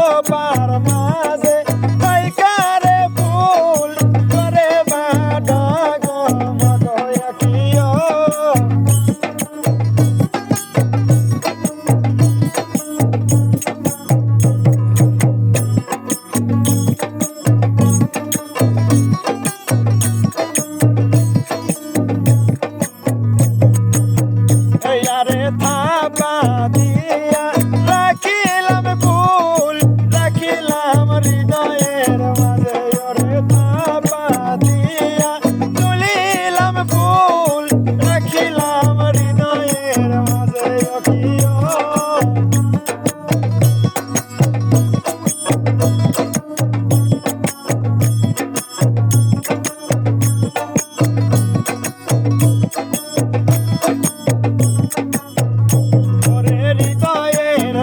ঝোপার মাঝে পাইকারে ফুল করে বাডা গমদয়া কিয়?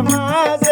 ಸಮಾಜ